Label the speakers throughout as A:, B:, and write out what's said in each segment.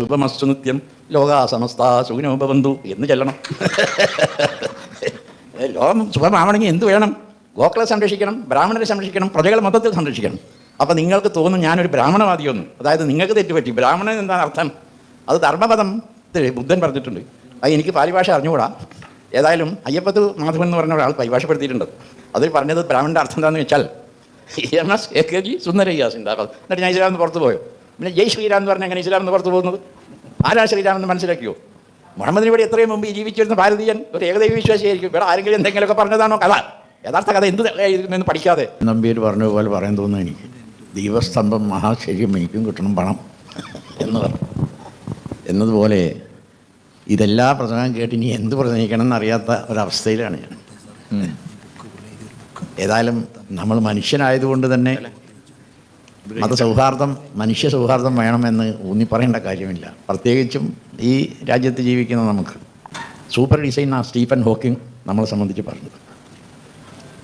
A: ശുഭമസ്തു നിത്യം ലോകാ സുഖിനോപബന്ധു എന്ന് ചെല്ലണം. ലോകം സുഖമാവണമെങ്കിൽ എന്ത് വേണം? ഗോക്കളെ സംരക്ഷിക്കണം ബ്രാഹ്മണരെ സംരക്ഷിക്കണം പ്രജകളെ മൊത്തത്തിൽ സംരക്ഷിക്കണം. അപ്പം നിങ്ങൾക്ക് തോന്നും ഞാനൊരു ബ്രാഹ്മണവാദിയൊന്നും. അതായത് നിങ്ങൾക്ക് തെറ്റുപറ്റി. ബ്രാഹ്മണൻ എന്താണ് അർത്ഥം? അത് ധർമ്മപദം ബുദ്ധൻ പറഞ്ഞിട്ടുണ്ട്. അത് എനിക്ക് പാരിഭാഷ അറിഞ്ഞുകൂടാ. ഏതായാലും അയ്യപ്പത്ത് മാധവൻ എന്ന് പറഞ്ഞ ഒരാൾ പരിഭാഷപ്പെടുത്തിയിട്ടുണ്ട്. അതിൽ പറഞ്ഞത് ബ്രാഹ്മണന്റെ അർത്ഥം എന്താണെന്ന് വെച്ചാൽ എന്നിട്ട് ഞാൻ ഇതിലാന്ന് പുറത്ത് പോയോ? പിന്നെ ജയ് ശ്രീരാം എന്ന് പറഞ്ഞാൽ എങ്ങനെ ഇസ്ലാം എന്ന് പുറത്ത് പോകുന്നത്? ആരാ ശ്രീരാം എന്ന് മനസ്സിലാക്കിയോ? മുഹമ്മദിന് ഇവിടെ എത്രയും മുമ്പ് ജീവിച്ചിരുന്ന ഭാരതീയൻ ഒരു ഏകദൈവ വിശ്വാസിയായിരിക്കും. ഇവിടെ ആരെങ്കിലും എന്തെങ്കിലുമൊക്കെ പറഞ്ഞതാണോ കഥ? യഥാർത്ഥ കഥ എന്ത് എന്ന് പഠിക്കാതെ? നമ്പിയർ പറഞ്ഞ പോലെ പറയാൻ തോന്നുന്നു എനിക്ക്. ദീപസ്തംഭം മഹാശരിയും എനിക്കും കിട്ടണം പണം എന്ന് പറഞ്ഞു. എന്നതുപോലെ ഇതെല്ലാ പ്രസംഗം കേട്ട് ഇനി എന്ത് പ്രസംഗിക്കണം എന്നറിയാത്ത ഒരവസ്ഥയിലാണ് ഞാൻ. ഏതായാലും നമ്മൾ മനുഷ്യനായതുകൊണ്ട് തന്നെ മതസൗഹാർദ്ദം മനുഷ്യ സൗഹാർദ്ദം വേണമെന്ന് ഊന്നി പറയേണ്ട കാര്യമില്ല. പ്രത്യേകിച്ചും ഈ രാജ്യത്ത് ജീവിക്കുന്ന നമുക്ക്. സൂപ്പർ ഡിസൈൻ ആ സ്റ്റീഫൻ ഹോക്കിംഗ് നമ്മളെ സംബന്ധിച്ച് പറഞ്ഞത്.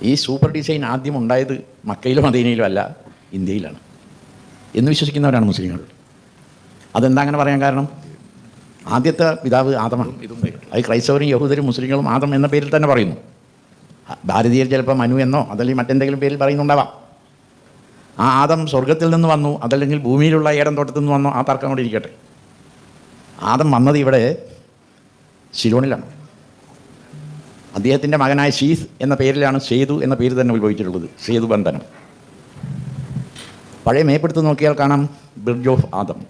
A: ഈ സൂപ്പർ ഡിസൈൻ ആദ്യം ഉണ്ടായത് മക്കയിലും മദീനയിലും അല്ല ഇന്ത്യയിലാണ്. എന്ന് വിശ്വസിക്കുന്നവരാണ് മുസ്ലിങ്ങൾ. അതെന്താ അങ്ങനെ പറയാൻ കാരണം? ആദ്യത്തെ പിതാവ് ആദമാണ്. അത് ക്രൈസ്തവരും യഹൂദരും മുസ്ലിങ്ങളും ആദം എന്ന പേരിൽ തന്നെ പറയുന്നു. ഭാരതീയർ ചിലപ്പോൾ മനു എന്നോ അതല്ലെങ്കിൽ മറ്റെന്തെങ്കിലും പേരിൽ പറയുന്നുണ്ടാവാം. ആ ആദം സ്വർഗത്തിൽ നിന്ന് വന്നു അതല്ലെങ്കിൽ ഭൂമിയിലുള്ള ഏടം തോട്ടത്തിൽ നിന്ന് വന്നു ആ തർക്കം കൂടി ഇരിക്കട്ടെ. ആദം വന്നത് ഇവിടെ ശിലോണിലാണ്. അദ്ദേഹത്തിന്റെ മകനായ ഷീസ് എന്ന പേരിലാണ് സേതു എന്ന പേര് തന്നെ ഉത്ഭവിച്ചിട്ടുള്ളത് സേതു ബന്ധനം. പഴയ മേപ്പെടുത്ത് നോക്കിയാൽ കാണാം ബ്രിഡ്ജ് ഓഫ് ആദം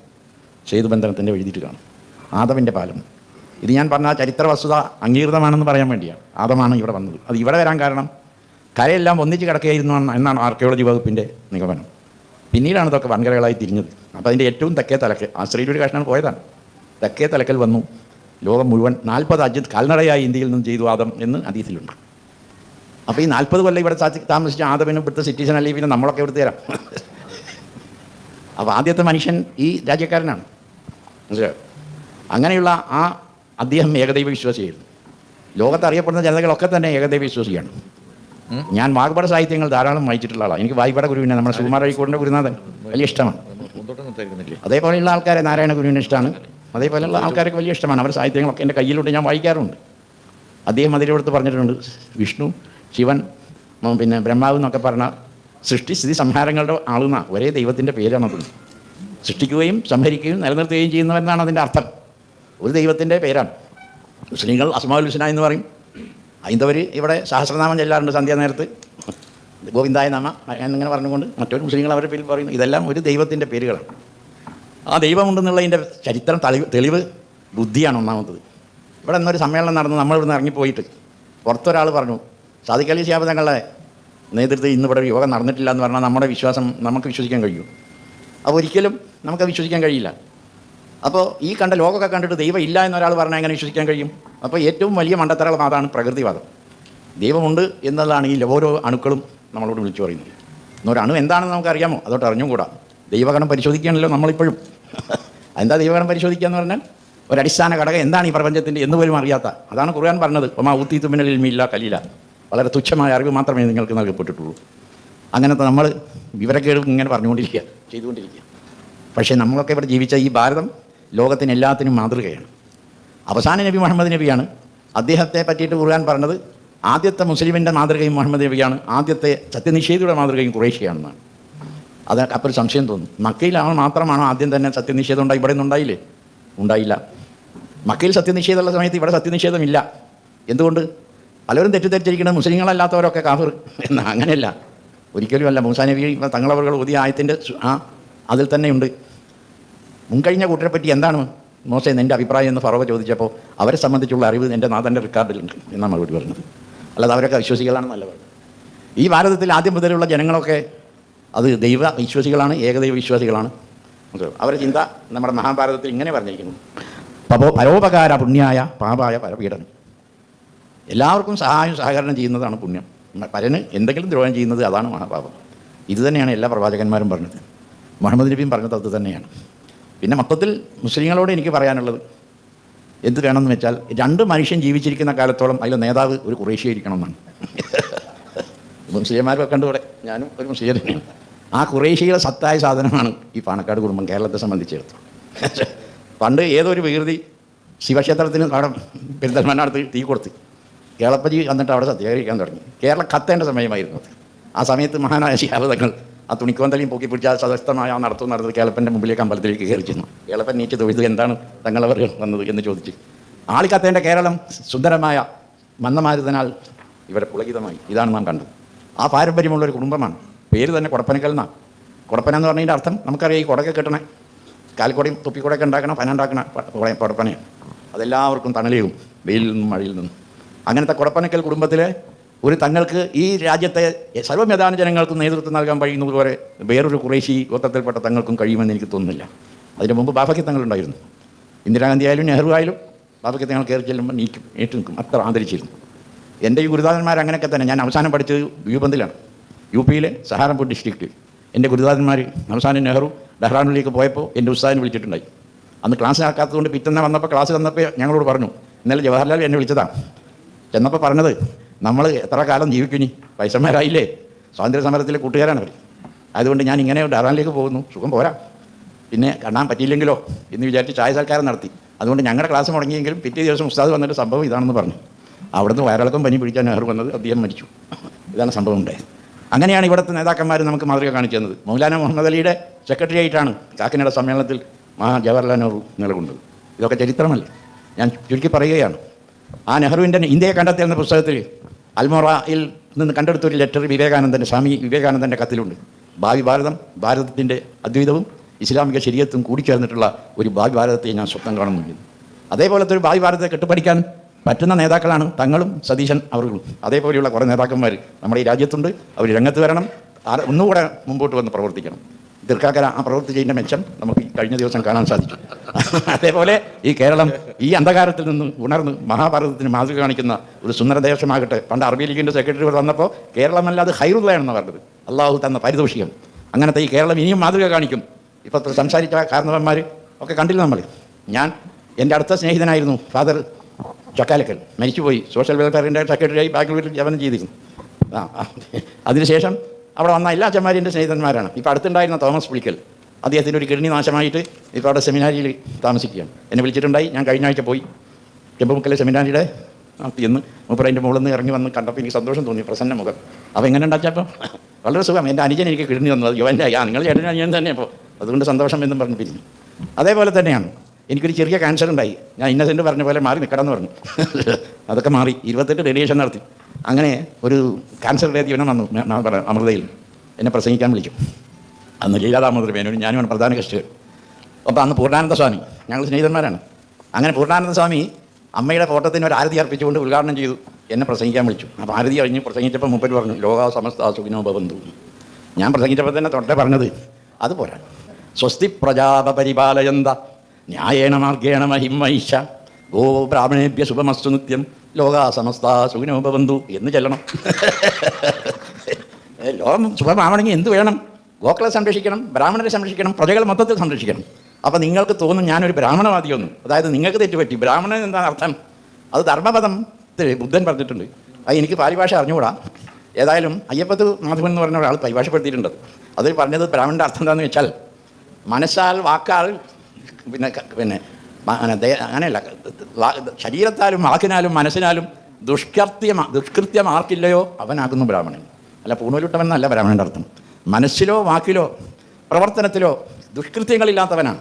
A: സേതു ബന്ധനത്തിന്റെ എഴുതിയിട്ട് കാണാം. ആദമിന്റെ പാലം. ഇത് ഞാൻ പറഞ്ഞ ചരിത്ര വസ്തുത അംഗീകൃതമാണെന്ന് പറയാൻ വേണ്ടിയാണ്. ആദമാണ് ഇവിടെ വന്നത്. അത് ഇവിടെ വരാൻ കാരണം കരയെല്ലാം ഒന്നിച്ച് കിടക്കുകയായിരുന്നു എന്നാണ് ആർക്കിയോളജി വകുപ്പിന്റെ നിഗമനം. പിന്നീടാണ് ഇതൊക്കെ വൻകരകളായി തിരിഞ്ഞത്. അപ്പോൾ അതിന്റെ ഏറ്റവും തെക്കേ തലക്ക് ആശ്രയിൽ ഒരു കഷ്ണം പോയതാണ്. തെക്കേ തലക്കൽ വന്നു. ലോകം മുഴുവൻ നാൽപ്പത് അജിത് കാൽനടയായി ഇന്ത്യയിൽ നിന്ന് ചെയ്തു ആദം എന്ന് അതീതിയിലുണ്ട് അപ്പോൾ ഈ നാൽപ്പത് കൊല്ലം ഇവിടെ താമസിച്ച ആദമിന് ഇവിടുത്തെ സിറ്റിസൺ അല്ലെങ്കിൽ പിന്നെ നമ്മളൊക്കെ ഇവിടുത്തെ തരാം. അപ്പോൾ ആദ്യത്തെ മനുഷ്യൻ ഈ രാജ്യക്കാരനാണ്. മനസ്സിലായോ? അങ്ങനെയുള്ള ആ അദ്ദേഹം ഏകദൈവ വിശ്വാസിയായിരുന്നു ലോകത്ത് അറിയപ്പെടുന്ന ജനതകളൊക്കെ തന്നെ ഏകദൈവ വിശ്വാസിയാണ് ഞാൻ വാഗ്പട സാഹിത്യങ്ങൾ ധാരാളം വായിച്ചിട്ടുള്ള ആളാണ് എനിക്ക് വായ്പാട ഗുരുവിനെ നമ്മുടെ സുകുമാർ അഴിക്കോടിന്റെ ഗുരുനാഥൻ വലിയ ഇഷ്ടമാണ്. അതേപോലെയുള്ള ആൾക്കാരെ നാരായണ ഗുരുവിനെ ഇഷ്ടമാണ്. അതേപോലെയുള്ള ആൾക്കാർക്ക് വലിയ ഇഷ്ടമാണ്. അവരുടെ സാഹിത്യങ്ങളൊക്കെ എന്റെ കയ്യിലുണ്ട് ഞാൻ വായിക്കാറുണ്ട്. അദ്ദേഹം അതിലെടുത്ത് പറഞ്ഞിട്ടുണ്ട് വിഷ്ണു ശിവൻ പിന്നെ ബ്രഹ്മാവ് എന്നൊക്കെ പറഞ്ഞ സൃഷ്ടി സ്ഥിതി സംഹാരങ്ങളുടെ ആളുന്ന. ഒരേ ദൈവത്തിന്റെ പേരാണ് അത്. സൃഷ്ടിക്കുകയും സംഹരിക്കുകയും നിലനിർത്തുകയും ചെയ്യുന്നവരെന്നാണ് അതിന്റെ അർത്ഥം. ഒരു ദൈവത്തിന്റെ പേരാണ്. മുസ്ലിങ്ങൾ അസ്മാഉൽ ഹുസ്ന എന്ന് പറയും. ഹൈന്ദവർ ഇവിടെ സഹസ്രനാമം ചെല്ലാറുണ്ട് സന്ധ്യാനേരത്ത് ഗോവിന്ദായ നാമ എന്നിങ്ങനെ പറഞ്ഞുകൊണ്ട് മറ്റൊരു മുസ്ലിങ്ങൾ അവരുടെ പേരിൽ പറയുന്നു. ഇതെല്ലാം ഒരു ദൈവത്തിന്റെ പേരുകളാണ്. ആ ദൈവമുണ്ടെന്നുള്ളതിന്റെ ചരിത്രം തെളിവ് തെളിവ് ബുദ്ധിയാണ് ഒന്നാമത്തത്. ഇവിടെ ഇന്നൊരു സമ്മേളനം നടന്നു നമ്മൾ ഇവിടുന്ന് ഇറങ്ങിപ്പോയിട്ട് പുറത്തൊരാൾ പറഞ്ഞു സാധിക്കലി ശിഹാബ് തങ്ങളുടെ നേതൃത്വത്തിൽ ഇന്ന് ഇവിടെ യോഗം നടന്നിട്ടില്ല എന്ന് പറഞ്ഞാൽ നമ്മുടെ വിശ്വാസം നമുക്ക് വിശ്വസിക്കാൻ കഴിയും. അപ്പോൾ ഒരിക്കലും നമുക്ക് വിശ്വസിക്കാൻ കഴിയില്ല. അപ്പോൾ ഈ കണ്ട ലോകമൊക്കെ കണ്ടിട്ട് ദൈവം ഇല്ല എന്നൊരാൾ പറഞ്ഞാൽ എങ്ങനെ വിശ്വസിക്കാൻ കഴിയും? അപ്പോൾ ഏറ്റവും വലിയ മണ്ടത്തരം അതാണ് പ്രകൃതിവാദം. ദൈവമുണ്ട് എന്നതാണ് ഈ ഓരോ അണുക്കളും നമ്മളോട് വിളിച്ചു പറയുന്നത്. അണു എന്താണെന്ന് നമുക്കറിയാമോ? അതോട്ട് അറിഞ്ഞുകൂടാ. ദൈവഗണം പരിശോധിക്കുകയാണല്ലോ നമ്മളിപ്പോഴും. എന്താ ദൈവഗണം പരിശോധിക്കുക എന്ന് പറഞ്ഞാൽ? ഒരു അടിസ്ഥാന ഘടകം എന്താണ് ഈ പ്രപഞ്ചത്തിന്റെ എന്ന് പോലും അറിയാത്ത. അതാണ് ഖുർആൻ പറഞ്ഞത് ഒമാ ഊത്തി തുമ്മിനലിൽ മില്ല കലീല വളരെ തുച്ഛമായ അറിവ് മാത്രമേ നിങ്ങൾക്ക് നൽകപ്പെട്ടിട്ടുള്ളൂ. അങ്ങനത്തെ നമ്മൾ വിവരക്കേട് ഇങ്ങനെ പറഞ്ഞുകൊണ്ടിരിക്കുക ചെയ്തുകൊണ്ടിരിക്കുക. പക്ഷേ നമ്മളൊക്കെ ഇവിടെ ജീവിച്ച ഈ ഭാരതം ലോകത്തിന് എല്ലാത്തിനും മാതൃകയാണ്. അവസാന നബി മുഹമ്മദ് നബിയാണ്. അദ്ദേഹത്തെ പറ്റിയിട്ട് കുറുകാൻ പറഞ്ഞത് ആദ്യത്തെ മുസ്ലിമിന്റെ മാതൃകയും മുഹമ്മദ് നബിയാണ്. ആദ്യത്തെ സത്യനിഷേധിയുടെ മാതൃകയും കുറേശ്യാണെന്നാണ് അത് അപ്പോൾ സംശയം തോന്നും. മക്കയിലാണ് മാത്രമാണോ ആദ്യം തന്നെ സത്യനിഷേധം ഉണ്ടായി? ഇവിടെ ഉണ്ടായില്ലേ? ഉണ്ടായില്ല. മക്കയിൽ സത്യനിഷേധമുള്ള സമയത്ത് ഇവിടെ സത്യനിഷേധമില്ല. എന്തുകൊണ്ട്? പലരും തെറ്റിദ്ധരിച്ചിരിക്കുന്നത് മുസ്ലിങ്ങളല്ലാത്തവരൊക്കെ കാഫർ. എന്ന് അങ്ങനെയല്ല. ഒരിക്കലുമല്ല. മൂസാനബി തങ്ങളവറുകൾ പുതിയ ആയത്തിന്റെ ആ അതിൽ തന്നെയുണ്ട്. മുൻകഴിഞ്ഞ കൂട്ടരെ പറ്റി എന്താണ് മോശം എന്റെ അഭിപ്രായം എന്ന് ഫറവ ചോദിച്ചപ്പോൾ അവരെ സംബന്ധിച്ചുള്ള അറിവ് എന്റെ നാഥന്റെ റെക്കോർഡിലുണ്ട് എന്നാണ് മറുപടി പറഞ്ഞത്. അല്ലാതെ അവരൊക്കെ വിശ്വസികളാണെന്നല്ല നല്ലവർ ഈ ഭാരതത്തിൽ ആദ്യം മുതലുള്ള ജനങ്ങളൊക്കെ അത് ദൈവ വിശ്വാസികളാണ് ഏകദൈവ വിശ്വാസികളാണ്? അവരുടെ ചിന്ത നമ്മുടെ മഹാഭാരതത്തിൽ ഇങ്ങനെ പറഞ്ഞിരിക്കുന്നു. പപോ പരോപകാര പുണ്യായ പാപായ പരപീഡനം. എല്ലാവർക്കും സഹായം സഹകരണം ചെയ്യുന്നതാണ് പുണ്യം. പരന് എന്തെങ്കിലും ദ്രോഹം ചെയ്യുന്നത് അതാണ് മഹാപാപം. ഇതുതന്നെയാണ് എല്ലാ പ്രവാചകന്മാരും പറഞ്ഞത്. മുഹമ്മദ് നബിയും പറഞ്ഞത് അത് തന്നെയാണ്. പിന്നെ മൊത്തത്തിൽ മുസ്ലിങ്ങളോട് എനിക്ക് പറയാനുള്ളത് എന്ത് വേണമെന്ന് വെച്ചാൽ രണ്ട് മനുഷ്യൻ ജീവിച്ചിരിക്കുന്ന കാലത്തോളം അതിലെ നേതാവ് ഒരു കുറേശ്യായിരിക്കണം എന്നാണ് മുസ്ലിംമാരൊക്കെ കണ്ടുകൂടെ ഞാനും ഒരു മുസ്ലിം തന്നെയാണ് ആ കുറേശ്യയുടെ സത്തായ സാധനമാണ് ഈ പാണക്കാട് കുടുംബം കേരളത്തെ സംബന്ധിച്ചിടത്തോളം. പണ്ട് ഏതൊരു വികൃതി ശിവക്ഷേത്രത്തിന് അവിടെ പെരുന്തൽമണ്ണടുത്ത് തീ കൊടുത്ത് കേളപ്പജി വന്നിട്ട് അവിടെ സത്യാഗ്രഹിക്കാൻ തുടങ്ങി. കേരളം കത്തേണ്ട സമയമായിരുന്നു ആ സമയത്ത് മഹാനായ ശിഹാബതങ്ങൾ ആ തുണിക്കോന്തലിയും പൊക്കി പിടിച്ചാൽ സദസ്തമായ ആ നടത്തം നടന്നത് കേളപ്പന്റെ മുമ്പിലേക്ക് അമ്പലത്തിലേക്ക് കയറി ചെന്നു. കേളപ്പൻ നീറ്റ് തൊഴുത് എന്താണ് തങ്ങളവർ വന്നത് എന്ന് ചോദിച്ച്. ആളിക്കത്തേന്റെ കേരളം സുന്ദരമായ മന്ദമാരുതനാൽ ഇവരെ പുളകിതമായി. ഇതാണ് നാം കണ്ടത്. ആ പാരമ്പര്യമുള്ള ഒരു കുടുംബമാണ്. പേര് തന്നെ കുടപ്പനക്കൽ എന്നാണ്. കുടപ്പന എന്ന് പറഞ്ഞതിന്റെ അർത്ഥം നമുക്കറിയാം ഈ കുടക്കെ കിട്ടണേ കാൽക്കുടയും തൊപ്പിക്കുടയൊക്കെ ഉണ്ടാക്കണം പന ഉണ്ടാക്കണ കുടപ്പനയാണ്. അതെല്ലാവർക്കും തണലിയും വെയിലിൽ നിന്നും മഴയിൽ നിന്നും. അങ്ങനത്തെ കുടപ്പനക്കൽ കുടുംബത്തിലെ ഒരു തങ്ങൾക്ക് ഈ രാജ്യത്തെ സർവമേധാന ജനങ്ങൾക്ക് നേതൃത്വം നൽകാൻ കഴിയുന്നത് പോലെ വേറൊരു കുറേശി ഗോത്രത്തിൽപ്പെട്ട തങ്ങൾക്കും കഴിയുമെന്ന് എനിക്ക് തോന്നുന്നില്ല. അതിന് മുമ്പ് തങ്ങൾ തങ്ങളുണ്ടായിരുന്നു ഇന്ദിരാഗാന്ധി ആയാലും നെഹ്റു ആയാലും ബാബയ്ക്ക് തങ്ങൾ കയറി ചെല്ലുമ്പോൾ നീക്കും ഏറ്റു നിൽക്കും അത്ര ആദരിച്ചിരുന്നു. എന്റെ ഈ ഗുരുദാസന്മാർ അങ്ങനെയൊക്കെ തന്നെ ഞാൻ അവസാനം പഠിച്ചത് ദ്വീപന്തിലാണ് യു പിയിലെ സഹാറൻപൂർ ഡിസ്ട്രിക്റ്റിൽ എന്റെ ഗുരുദാസന്മാർ അവസാനം നെഹ്റു ഡെഹ്റാനിലേക്ക് പോയപ്പോൾ എന്റെ ഉസ്താദിനെ വിളിച്ചിട്ടുണ്ടായി. അന്ന് ക്ലാസ് ആക്കാത്തതുകൊണ്ട് പിറ്റന്ന വന്നപ്പോൾ ക്ലാസ് തന്നപ്പോൾ ഞങ്ങളോട് പറഞ്ഞു ഇന്നലെ ജവഹർലാൽ എന്നെ വിളിച്ചതാണ് ചെന്നപ്പോൾ പറഞ്ഞത് നമ്മൾ എത്ര കാലം ജീവിക്കുനി പൈസമാരായില്ലേ സ്വാതന്ത്ര്യ സമരത്തിലെ കൂട്ടുകാരാണ് അവർ അതുകൊണ്ട് ഞാൻ ഇങ്ങനെ ഡറാനിലേക്ക് പോകുന്നു. സുഖം പോരാ. പിന്നെ കാണാൻ പറ്റിയില്ലെങ്കിലോ എന്ന് വിചാരിച്ച് ചായ സൽക്കാരം നടത്തി. അതുകൊണ്ട് ഞങ്ങളുടെ ക്ലാസ് മുടങ്ങിയെങ്കിലും പിറ്റേ ദിവസം ഉസ്താദ് വന്നിട്ട് സംഭവം ഇതാണെന്ന് പറഞ്ഞു. അവിടുന്ന് വയറിളക്കം പനി പിടിക്കാൻ നെഹ്റു വന്നത്? അദ്ദേഹം മരിച്ചു. ഇതാണ് സംഭവം ഉണ്ടായത്. അങ്ങനെയാണ് ഇവിടുത്തെ നേതാക്കന്മാർ നമുക്ക് മാതൃക കാണിച്ചു തന്നത്. മൗലാന മുഹമ്മദ് അലിയുടെ സെക്രട്ടറി ആയിട്ടാണ് കാക്കിനട സമ്മേളനത്തിൽ മഹാ ജവഹർലാൽ നെഹ്റു നിലകൊണ്ടത്. ഇതൊക്കെ ചരിത്രമല്ല? ഞാൻ ചുരുക്കി പറയുകയാണ്. ആ നെഹ്റുവിന്റെ ഇന്ത്യയെ കണ്ടെത്തിയെന്ന പുസ്തകത്തിൽ അൽമോറയിൽ നിന്ന് കണ്ടെടുത്തൊരു ലെറ്റർ വിവേകാനന്ദന്റെ സ്വാമി വിവേകാനന്ദന്റെ കത്തിലുണ്ട്. ഭാവി ഭാരതം ഭാരതത്തിന്റെ അദ്വൈതവും ഇസ്ലാമിക ശരീരത്തും കൂടിച്ചേർന്നിട്ടുള്ള ഒരു ഭാവി ഭാരതത്തെ ഞാൻ സ്വപ്നം കാണുന്നുണ്ട് അതേപോലത്തെ ഒരു ഭാവി ഭാരതത്തെ കെട്ടുപഠിക്കാൻ പറ്റുന്ന നേതാക്കളാണ് തങ്ങളും സതീശൻ അവർകളും അതേപോലെയുള്ള കുറേ നേതാക്കന്മാർ നമ്മുടെ ഈ രാജ്യത്തുണ്ട്. അവർ രംഗത്ത് വരണം. ഒന്നുകൂടെ മുമ്പോട്ട് വന്ന് പ്രവർത്തിക്കണം. ദീർഘാക്കര ആ പ്രവൃത്തി ചെയ്യുന്ന മെച്ചം നമുക്ക് കഴിഞ്ഞ ദിവസം കാണാൻ സാധിച്ചു. അതേപോലെ ഈ കേരളം ഈ അന്ധകാരത്തിൽ നിന്ന് ഉണർന്ന് മഹാഭാരതത്തിന് മാതൃക കാണിക്കുന്ന ഒരു സുന്ദരദേശമാകട്ടെ പണ്ട് അറബി ലീഗിന്റെ സെക്രട്ടറി വന്നപ്പോൾ കേരളമല്ല അത് ഹൈറുള്ളയാണെന്ന് പറഞ്ഞത്. അള്ളാഹു തന്ന പാരിതോഷികം. അങ്ങനത്തെ ഈ കേരളം ഇനിയും മാതൃക കാണിക്കും. ഇപ്പോൾ സംസാരിച്ച കാരണവന്മാർ ഒക്കെ കണ്ടില്ല നമ്മൾ ഞാൻ എന്റെ അടുത്ത സ്നേഹിതനായിരുന്നു ഫാദർ ചക്കാലക്കൽ. മരിച്ചുപോയി. സോഷ്യൽ വെൽഫെയറിന്റെ സെക്രട്ടറിയായി ബാംഗ്ലൂരിൽ ജപനം ചെയ്തിരുന്നു. ആ. അതിനുശേഷം അവിടെ വന്ന എല്ലാ അച്ഛന്മാരും എന്റെ സ്നേഹിതന്മാരാണ്. ഇപ്പോൾ അടുത്തുണ്ടായിരുന്ന തോമസ് പുളിക്കൽ. അദ്ദേഹത്തിന്റെ ഒരു കിഡ്നി നാശമായിട്ട് ഇപ്പോൾ അവിടെ സെമിനാരിയിൽ താമസിക്കുകയാണ്. എന്നെ വിളിച്ചിട്ടുണ്ടായി. ഞാൻ കഴിഞ്ഞ ആഴ്ച പോയി. ചെമ്പമുക്കലെ സെമിനാരിയുടെ എന്ന് മൂപ്പർ അതിന്റെ മുകളിൽ നിന്ന് ഇറങ്ങി വന്ന് കണ്ടപ്പോൾ എനിക്ക് സന്തോഷം തോന്നി പ്രസന്ന മുഖം. അപ്പോൾ എങ്ങനെ ഉണ്ടാച്ചപ്പോൾ വളരെ സുഖം. എന്റെ അനുജൻ എനിക്ക് കിഡ്നി തന്നത്. യുവന്റെ ആ നിങ്ങൾ ചേട്ടൻ അനുജൻ തന്നെ അപ്പോൾ അതുകൊണ്ട് സന്തോഷം എന്നും പറഞ്ഞു പിരിഞ്ഞു. അതേപോലെ തന്നെയാണ്. എനിക്കൊരു ചെറിയ ക്യാൻസർ ഉണ്ടായി. ഞാൻ ഇന്നസെന്റ് പറഞ്ഞ പോലെ മാറി നിൽക്കണം എന്ന് പറഞ്ഞു. അതൊക്കെ മാറി. ഇരുപത്തെട്ട് റേഡിയേഷൻ നടത്തി. അങ്ങനെ ഒരു ക്യാൻസർ വേദീവനം വന്നു അമൃതയിൽ. എന്നെ പ്രസംഗിക്കാൻ വിളിച്ചു അന്ന് ലീലാദാമോദർ മേനോനും ഞാനുമാണ് പ്രധാന കക്ഷികൾ അപ്പോൾ അന്ന് പൂർണാനന്ദ സ്വാമി ഞങ്ങൾ സ്നേഹിതന്മാരാണ്. അങ്ങനെ പൂർണാനന്ദ സ്വാമി അമ്മയുടെ ഫോട്ടത്തിന് ഒരു ആരതി അർപ്പിച്ചുകൊണ്ട് ഉദ്ഘാടനം ചെയ്തു. എന്നെ പ്രസംഗിക്കാൻ വിളിച്ചു. അപ്പോൾ ആരതി കഴിഞ്ഞ് പ്രസംഗിച്ചപ്പോൾ മുപ്പര് പറഞ്ഞു ലോക സമസ്ത സുഖിനോ ബന്ധു ഞാൻ പ്രസംഗിച്ചപ്പോൾ തന്നെ തൊട്ടേ പറഞ്ഞത് അതുപോലെ പോരാ. സ്വസ്തി പ്രജാപരിപാലയന്ത ന്യായേണ മാർഗേണ മഹിമൈഷ. ഗോ ബ്രാഹ്മണേഭ്യ ശുഭമസ്തു നിത്യം. ലോകാ സമസ്ത സുഖിനോ ഭവന്തു എന്ന് ചെല്ലണം. ലോകം ശുഭമാവണമെങ്കിൽ എന്ത് വേണം? ഗോക്കളെ സംരക്ഷിക്കണം ബ്രാഹ്മണരെ സംരക്ഷിക്കണം പ്രജകൾ മൊത്തത്തിൽ സംരക്ഷിക്കണം. അപ്പോൾ നിങ്ങൾക്ക് തോന്നും ഞാനൊരു ബ്രാഹ്മണവാദിയൊന്നും. അതായത് നിങ്ങൾക്ക് തെറ്റുപറ്റി. ബ്രാഹ്മണൻ എന്താണ് അർത്ഥം? അത് ധർമ്മപദം. ബുദ്ധൻ പറഞ്ഞിട്ടുണ്ട്. അത് എനിക്ക് പാരിഭാഷ അറിഞ്ഞുകൂടാ. ഏതായാലും അയ്യപ്പത്ത് മാധവൻ എന്ന് പറഞ്ഞ ഒരാൾ പരിഭാഷപ്പെടുത്തിയിട്ടുണ്ട്. അതിൽ പറഞ്ഞത് ബ്രാഹ്മണന്റെ അർത്ഥം എന്താണെന്ന് വെച്ചാൽ മനസ്സാൽ വാക്കാൽ പിന്നെ പിന്നെ അങ്ങനെയല്ല. ശരീരത്താലും വാക്കിനാലും മനസ്സിനാലും ദുഷ്കൃത്യം ദുഷ്കൃത്യം ആർക്കില്ലയോ അവനാകുന്നു ബ്രാഹ്മണൻ. അല്ല പൂണൂലുട്ടവെന്നല്ല ബ്രാഹ്മണന്റെ അർത്ഥം. മനസ്സിലോ വാക്കിലോ പ്രവർത്തനത്തിലോ ദുഷ്കൃത്യങ്ങളില്ലാത്തവനാണ്.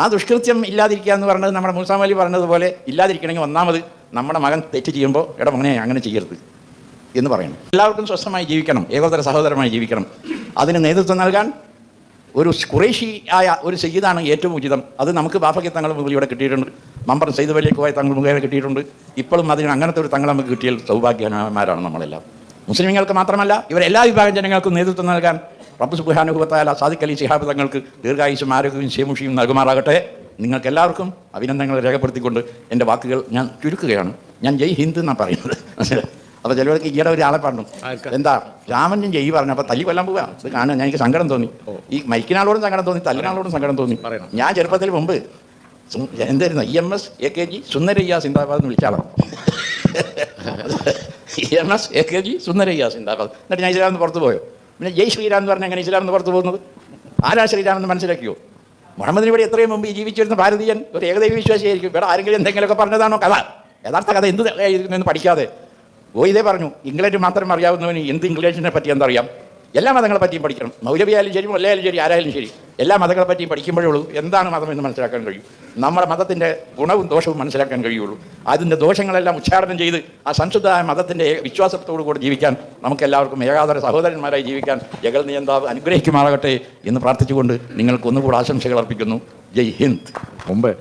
A: ആ ദുഷ്കൃത്യം ഇല്ലാതിരിക്കുക എന്ന് പറഞ്ഞത് നമ്മുടെ മൂസാമലി പറഞ്ഞതുപോലെ ഇല്ലാതിരിക്കണമെങ്കിൽ ഒന്നാമത് നമ്മുടെ മകൻ തെറ്റ് ചെയ്യുമ്പോൾ എടാ മകനെ അങ്ങനെ ചെയ്യരുത് എന്ന് പറയണം. എല്ലാവർക്കും സ്വസ്ഥമായി ജീവിക്കണം ഏകോദര സഹോദരമായി ജീവിക്കണം. അതിന് നേതൃത്വം നൽകാൻ ഒരു കുറേശി ആയ ഒരു സയ്യിദാണ് ഏറ്റവും ഉചിതം. അത് നമുക്ക് ബാഫയ്ക്ക് തങ്ങൾ മുകളിലൂടെ കിട്ടിയിട്ടുണ്ട്. മമ്പർ സെയ്ത് വലിയ പോയ തങ്ങൾ മുഖേന കിട്ടിയിട്ടുണ്ട്. ഇപ്പോഴും അതിന് അങ്ങനത്തെ ഒരു തങ്ങൾ നമുക്ക് കിട്ടിയാൽ സൗഭാഗ്യവാന്മാരാണ് നമ്മളെല്ലാം. മുസ്ലിങ്ങൾക്ക് മാത്രമല്ല ഇവരെല്ലാ വിഭാഗം ജനങ്ങൾക്കും നേതൃത്വം നൽകാൻ റബ്ബ് സുബാനുഭവത്തായ സാദിഖ് അലി ശിഹാബ് തങ്ങൾക്ക് ദീർഘായുസും ആരോഗ്യവും ശേമുഷിയും നൽകുമാറാകട്ടെ. നിങ്ങൾക്ക് എല്ലാവർക്കും അഭിനന്ദനങ്ങൾ രേഖപ്പെടുത്തിക്കൊണ്ട് എന്റെ വാക്കുകൾ ഞാൻ ചുരുക്കുകയാണ്. ഞാൻ ജയ് ഹിന്ദ് എന്നാണ് പറയുന്നത്. അപ്പോൾ ചിലവർക്ക് ഈയിടെ ഒരാളെ പറഞ്ഞു എന്താ? രാമനും ജയ് പറഞ്ഞപ്പോൾ തല്ലി കൊല്ലാൻ പോവുക ഇത് കാണാൻ ഞാൻ എനിക്ക് സങ്കടം തോന്നി. ഈ മരിക്കുന്ന സങ്കടം തോന്നി തല്ലിനാളോടും സങ്കടം തോന്നി. ഞാൻ ചെറുപ്പത്തിൽ മുമ്പ് എന്തായിരുന്നു? E M S A K G Sundarayya സിന്ദാബാദ് എന്ന് വിളിച്ചാളാണ് E M S A K G Sundarayya സിന്ദാബാദ്. എന്നിട്ട് ഞാൻ ഇസ്ലാം പുറത്ത് പോയോ? പിന്നെ ജയ് ശ്രീരാം എന്ന് പറഞ്ഞാൽ എങ്ങനെ ഇസ്ലാം എന്ന് പുറത്ത് പോകുന്നത്? ആരാ ശ്രീരാം എന്ന് മനസ്സിലാക്കിയോ? മുഹമ്മദ് ഇവിടെ എത്രയും മുമ്പ് ജീവിച്ചിരുന്ന ഭാരതീയൻ ഒരു ഏകദൈവ വിശ്വാസിയായിരിക്കും. ഇവിടെ ആരെങ്കിലും എന്തെങ്കിലുമൊക്കെ പറഞ്ഞതാണോ കഥ? യഥാർത്ഥ കഥ എന്ത് എന്ന് പഠിക്കാതെ. ഇതേ പറഞ്ഞു. ഇംഗ്ലീഷ് മാത്രം അറിയാവുന്നവന് എന്ത് ഇംഗ്ലീഷിനെ പറ്റി എന്തറിയാം? എല്ലാ മതങ്ങളെ പറ്റിയും പഠിക്കണം. മൗലവിയായാലും ശരി മുല്ലയായാലും ശരി ആരായാലും ശരി. എല്ലാ മതങ്ങളെ പറ്റിയും പഠിക്കുമ്പോഴുള്ളൂ എന്താണ് മതം എന്ന് മനസ്സിലാക്കാൻ കഴിയും? നമ്മുടെ മതത്തിന്റെ ഗുണവും ദോഷവും മനസ്സിലാക്കാൻ കഴിയുള്ളൂ. അതിന്റെ ദോഷങ്ങളെല്ലാം ഉച്ചാടനം ചെയ്ത് ആ സംശുദ്ധമായ മതത്തിന്റെ വിശ്വാസത്തോടു കൂടി ജീവിക്കാൻ നമുക്ക് എല്ലാവർക്കും ഏകാതര സഹോദരന്മാരായി ജീവിക്കാൻ ജഗൽ നിയന്താവ് അനുഗ്രഹിക്കുമാറാകട്ടെ എന്ന് പ്രാർത്ഥിച്ചുകൊണ്ട് നിങ്ങൾക്ക് ഒന്നുകൂടെ ആശംസകൾ അർപ്പിക്കുന്നു. ജയ് ഹിന്ദ്.
B: മുമ്പ്